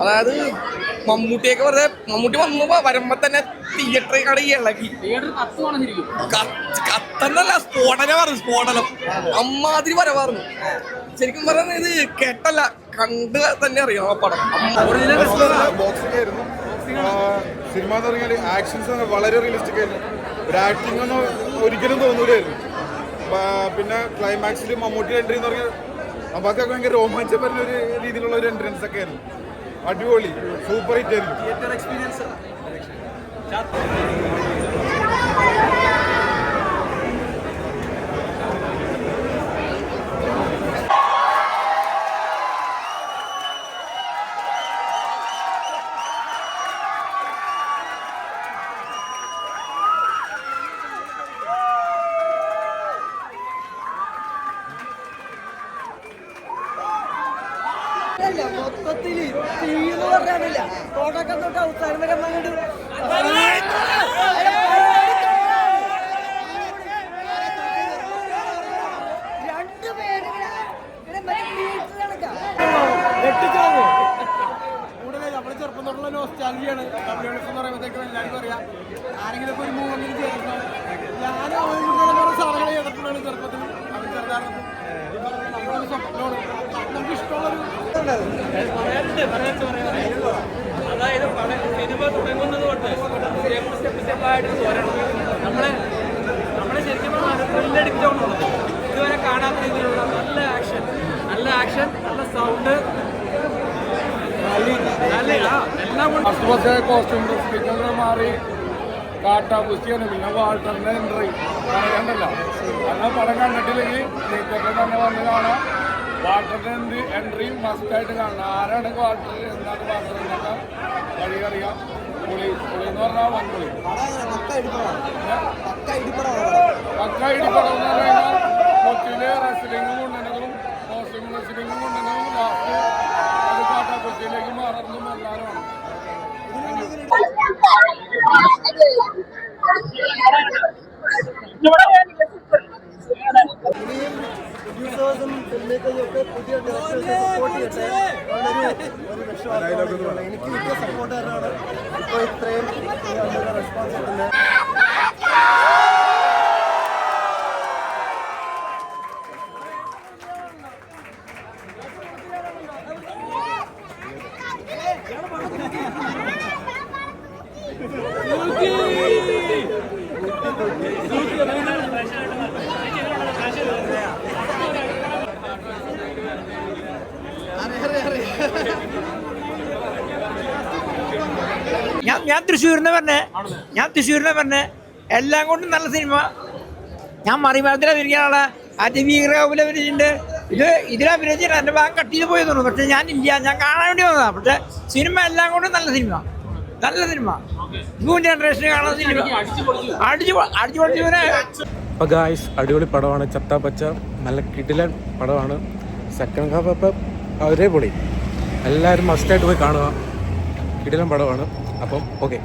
അതായത് മമ്മൂട്ടിയൊക്കെ വെറുതെ മമ്മൂട്ടി വന്നു വരുമ്പോ തന്നെ തിയേറ്ററിൽ കട ഇളകി. കത്തന്നല്ല സ്ഫോടനം പറഞ്ഞു സ്ഫോടനം. അമ്മാതിരി വരവായിരുന്നു. ശരിക്കും പറഞ്ഞ ഇത് കേട്ടല്ല കണ്ട് തന്നെ അറിയാം ആ പടം. സിനിമ എന്ന് പറഞ്ഞാൽ ആക്ഷൻസ് വളരെ റിയലിസ്റ്റിക് ആയിരുന്നു. ഒരു ആക്ടിംഗ് ഒന്നും ഒരിക്കലും തോന്നൂലായിരുന്നു. പിന്നെ ക്ലൈമാക്സിൽ മമ്മൂട്ടി എൻട്രി എന്ന് പറഞ്ഞാൽ അപ്പാക്കൊക്കെ ഭയങ്കര രോമാഞ്ചം വരുന്ന ഒരു രീതിയിലുള്ള ഒരു എൻട്രൻസ് ഒക്കെ ആയിരുന്നു. അടിപൊളി സൂപ്പർ ഹിറ്റ് ആയിരുന്നു. അല്ല നമ്മുടെ ചെറുപ്പം തൊട്ടുള്ള നോസ്റ്റാലജിയാണ് എഫ് എന്ന് പറയുമ്പോഴത്തേക്കും എല്ലാവർക്കും അറിയാം. ആരെങ്കിലും ഒരു മൂവെങ്കിലും ചേർക്കണം ഞാൻ സാധനങ്ങൾ അതായത് പടം സിനിമ തുടങ്ങുന്നത് തൊട്ട് സ്റ്റെപ്പ് സ്റ്റെപ്പ് സ്റ്റെപ്പായിട്ട് പോരണം. നമ്മളെ നമ്മളെ ശരിക്കും ത്രില്ലടിപ്പിച്ചോണ്ടുള്ളത് ഇതുവരെ കാണാത്ത രീതിയിലുള്ള നല്ല ആക്ഷൻ നല്ല ആക്ഷൻ നല്ല സൗണ്ട് നല്ല എല്ലാം കോസ്റ്റ്യൂം ഡ്രസ്സിലേക്ക് മാറി. കാട്ടാപുസ്തിയാണ് പിന്നെ വാൾട്ടറിന്റെ എൻട്രി പറയണ്ടല്ലോ. അങ്ങനെ പടം കണ്ടിട്ടില്ലെങ്കിൽ തന്നെ വന്ന് കാണാം. വാൾട്ടറിന്റെ എൻട്രി എൻട്രി മസ്റ്റ് ആയിട്ട് കാണണം ആരാണ് വാട്ടർ എന്താണ് വാട്ടർ എന്നൊക്കെ വഴി അറിയാം പുളി പുളി എന്ന് പറഞ്ഞാൽ വൻപുളി പക്ക ഇടിപ്പടം എന്ന് പറഞ്ഞാൽ കൊച്ചിയിലെ റെസ്ലിംഗ് കൊണ്ടുവന്നതും കോസ്റ്റ്യൂം റെസ്ലിംഗ് കൊണ്ടുവന്നതും ലാസ്റ്റ് അത് കാട്ടാ കൊച്ചിയിലേക്ക് മാറുന്നതും എല്ലാവരുമാണ് പ്രൊഡ്യൂസേഴ്സും ഫിൽമേക്കേഴ്സും ഒക്കെ പുതിയ ഡയറക്ടേഴ്സിനെ സപ്പോർട്ട് ചെയ്യട്ടെ വളരെ ഒരു വിഷമമാണ് എനിക്ക് കിട്ടിയ സപ്പോർട്ടുകാരാണ് ഇപ്പോൾ ഇത്രയും നല്ല റെസ്പോൺസ് കിട്ടുന്നത് ഞാൻ ഞാൻ തൃശ്ശൂരിനെ പറഞ്ഞേ. ഞാൻ തൃശ്ശൂരിനെ പറഞ്ഞേ. എല്ലാം കൊണ്ടും നല്ല സിനിമ. ഞാൻ മറിമാരത്തിൽ അഭിനയിക്കാനുള്ള അതിഭീകരകോപിൽ അഭിനയിച്ചിട്ടുണ്ട്. ഇത് ഇതിൽ അഭിനയിച്ചിട്ട് എന്റെ ഭാഗം കട്ട് ചെയ്ത് പോയി തോന്നുന്നു. പക്ഷെ ഞാൻ ഇല്ല. ഞാൻ കാണാൻ വേണ്ടി വന്നതാണ് പക്ഷെ സിനിമ എല്ലാം കൊണ്ടും നല്ല സിനിമ. നല്ല സിനിമ. ന്യൂ ജനറേഷൻ കാണുന്ന സിനിമ. അടിച്ചു അടിച്ചു പൊളിച്ചു അപ്പോൾ ഗായ്സ് അടിപൊളി പടമാണ്. ചത്ത പച്ച നല്ല കിടിലൻ പടമാണ്. സെക്കൻഡ് ഹാഫ് അപ്പം ഒരേ പൊളി എല്ലാവരും മസ്റ്റായിട്ട് പോയി കാണുക. ഇടലം പടമാണ്. അപ്പം ഓക്കെ